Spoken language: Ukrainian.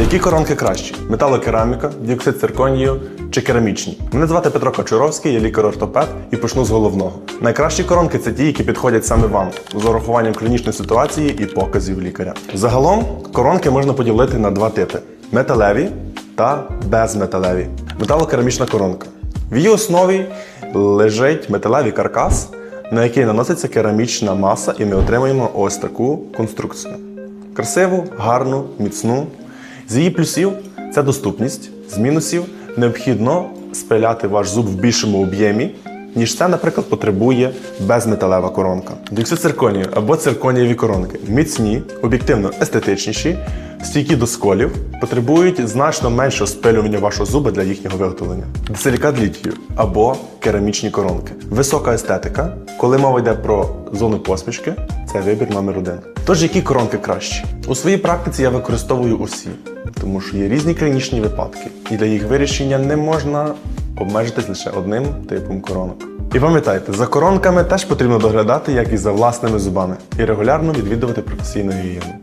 Які коронки кращі? Металокераміка, діоксид цирконію чи керамічні? Мене звати Петро Кочуровський, я лікар-ортопед і почну з головного. Найкращі коронки це ті, які підходять саме вам з урахуванням клінічної ситуації і показів лікаря. Загалом коронки можна поділити на два типи: металеві та безметалеві. Металокерамічна коронка. В її основі лежить металевий каркас, на який наноситься керамічна маса, і ми отримуємо ось таку конструкцію. Красиву, гарну, міцну. З її плюсів це доступність, з мінусів необхідно спиляти ваш зуб в більшому об'ємі, ніж це, наприклад, потребує безметалева коронка. Діксицирконію або цирконієві коронки міцні, об'єктивно естетичніші, стійкі до сколів, потребують значно меншого спилювання вашого зуба для їхнього виготовлення. Силікат літію або керамічні коронки. Висока естетика. Коли мова йде про зону посмішки, це вибір номер один. Тож, які коронки кращі? У своїй практиці я використовую усі, тому що є різні клінічні випадки, і для їх вирішення не можна обмежитись лише одним типом коронок. І пам'ятайте, за коронками теж потрібно доглядати, як і за власними зубами, і регулярно відвідувати професійну гігієну.